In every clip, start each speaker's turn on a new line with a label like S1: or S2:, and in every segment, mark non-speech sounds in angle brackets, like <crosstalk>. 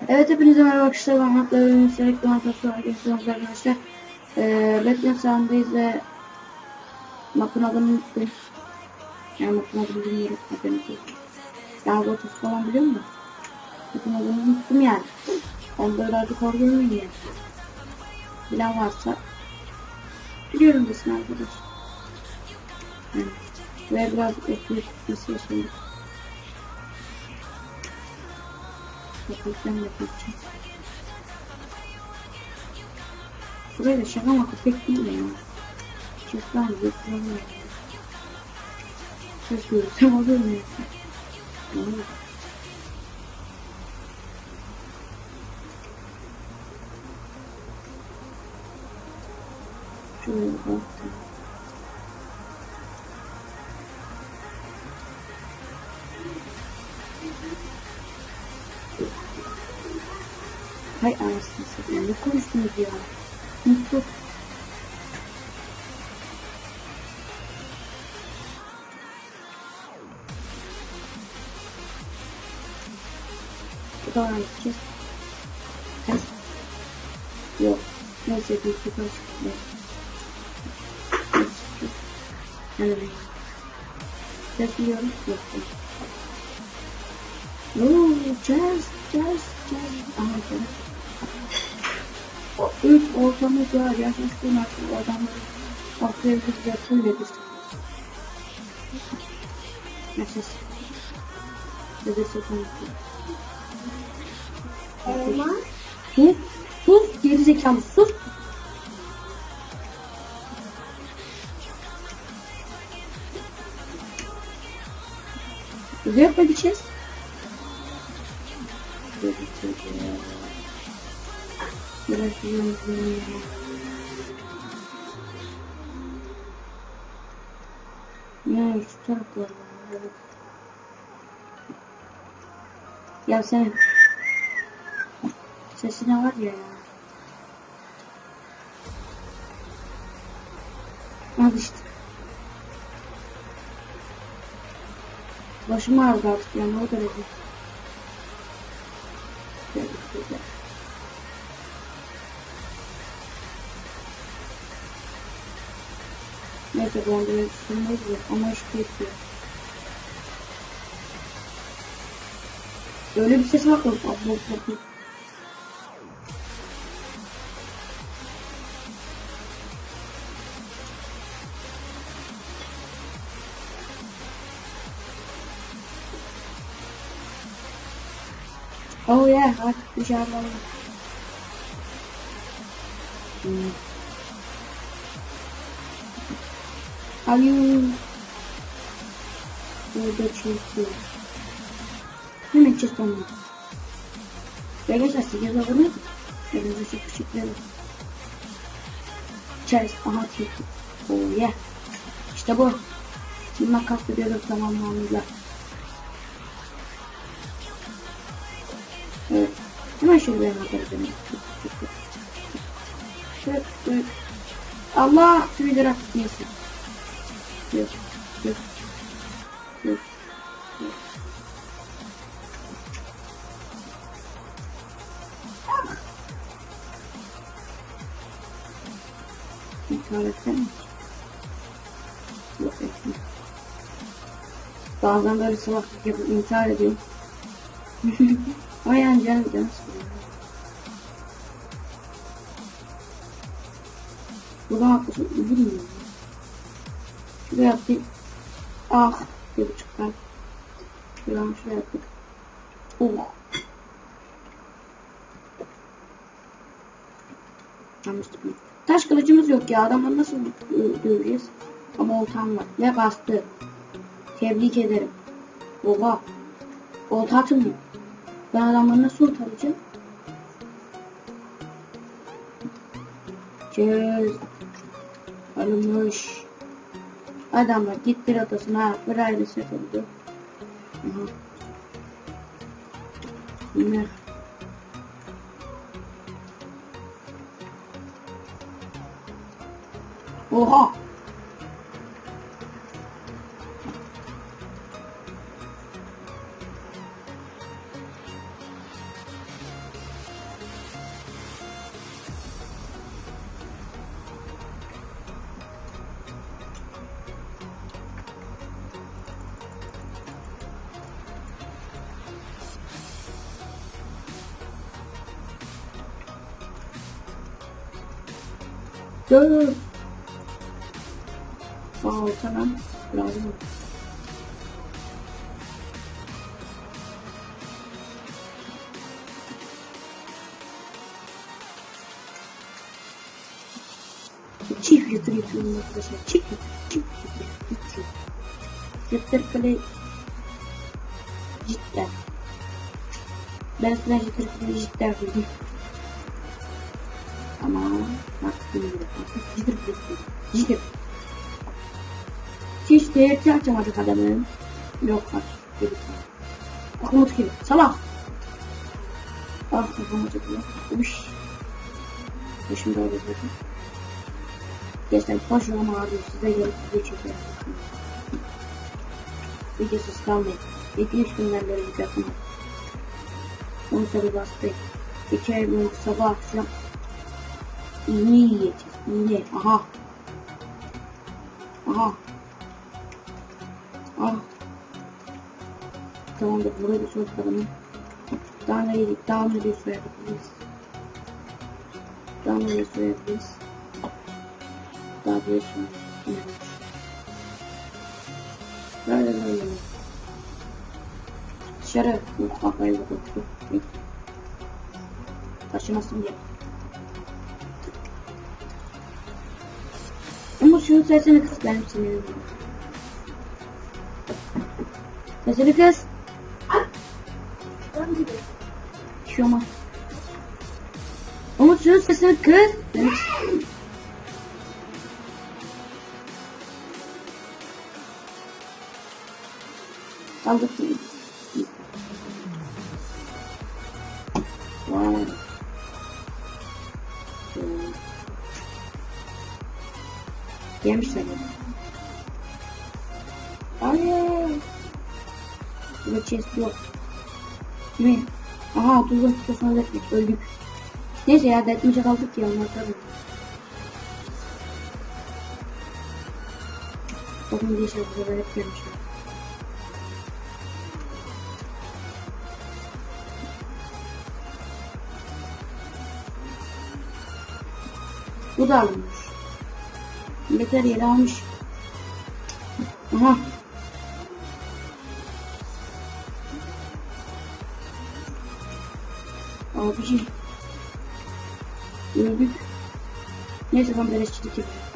S1: Evet hepinize merhaba arkadaşlar. Ben Hatta Ürün Üstelik Donatası arkadaşlar arkadaşlar. Ee, Batman sahndeyiz ve mapın adını unuttum. Yani mapın adını bilmiyorum. Yani Lotus falan biliyor musun? Mapın adını unuttum yani. Onda öyle artık orgelmeyin yani. Bilen varsa biliyorum desin arkadaş. Yani. Ve biraz ekmek 这个小动物太可爱了，小动物。这个太好看了，嗯。这个好看。Bak. Hay anasını satayım. Ne konuştunuz ya? Mutlu. Devam edeceğiz. Ters. Yok. Neyse bir iki kaç. Neyse. Ses biliyorum. Yok. Oo, jazz, jazz, jazz. Aha, jazz. O ilk ortamız var. Yaşasın artık adamları. Bir yatın dedir. Yaşasın. Dedesi konuşuyor.
S2: Elma.
S1: Sus, sus, geri zekalı sus. Buraya yapma gideceğiz. Ne şu taraflar. Evet. Ya sen sesine var ya ya. Al işte. Başım ağrıdı artık yani o derece. Güzel, Düşünmeyiz de ama yapıyor. Öyle bir ses var ki abla abla. Oh yeah, artık dışarıda var. You burada çünkü hemen onu. Arkadaşlar size abone olun. Hepinize çok ederim. Çay, aha çekti. Oh yeah. İşte bu. Şimdi makas ediyoruz tamamlamamızla. Evet. Hemen şuraya bakalım. Şöyle, şöyle. Allah tüyler attık yok. İntihar etsene. Yok etme. Bazen böyle salaklık yapıp intihar ediyorum. <laughs> Ama yani canım canım sıkılıyor. Buradan atlasın bilmiyorum. Şuraya atayım. Ah. Bir buçuk kalp. Şuradan şuraya attık. Oh. Yanlışlık mı? Taş kılıcımız yok ya. Adamı nasıl dö- döveceğiz? Ama oltam var. Ve kastı. Tebrik ederim. Oha. Olta atılmıyor. Ben adamları nasıl kurtaracağım? Çöz. Alınmış. adamlar gittiler odasına burayı da ses oldu. Bunlar. Oha! Oha! Dur. Aa tamam. Lazım. Çift yatır yapıyorum arkadaşlar. Çift yatır. Çift. Yatır. Yatır kale. Cidden. Ben sana yatır kale cidden dedim. Şimdi dedim. Cidden. Hiç değerli açamadık adamın. Yok bak. Bak umut gibi. Salak. Ah kafam acıdı. Uş. Başım da öyle zaten. Gençler başım ağrıyor. Size gelip size çekiyorum. Videosuz kalmayın. 2-3 günden beri video yapmadım. Onu tabi bastık. İki ay boyunca sabah akşam iğne yiyeceğiz. İğne. Aha. Aha. Ah. Tamamdır. Burayı da soğutalım. Daha ne yedik? Daha ne bir soyabiliriz? Daha ne bir soyabiliriz? Daha bir soyabiliriz. Böyle böyle. Dışarı. Yok kafayı bakıp. Taşımasın diye. Ama şunun sesini kıs benim sinirim. Sesini kıs. Olmaz. Umut şunun sesini kıs. Benim. Aldık mı? Vay. Yemişler ya. Hayır. Chest yok. Değil mi? Aha 30 dakikasına detmek öldük. Neyse ya detmeyecek kaldık ya onlar tabii. Bakın diye şey burada hep gelmişler. Bu da alınmış. Yeter yeri almış. Aha. Abici. Öldük. Neyse ben beleşçilik yapayım.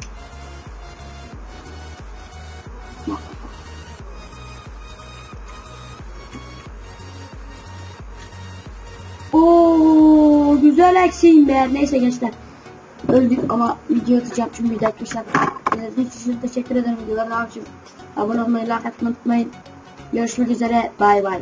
S1: Güzel eksiğim be. Neyse gençler. Öldük ama video atacağım çünkü bir dakika şey İzlediğiniz için teşekkür ederim. Videoları abone olmayı, like atmayı unutmayın. Görüşmek üzere. Bay bay.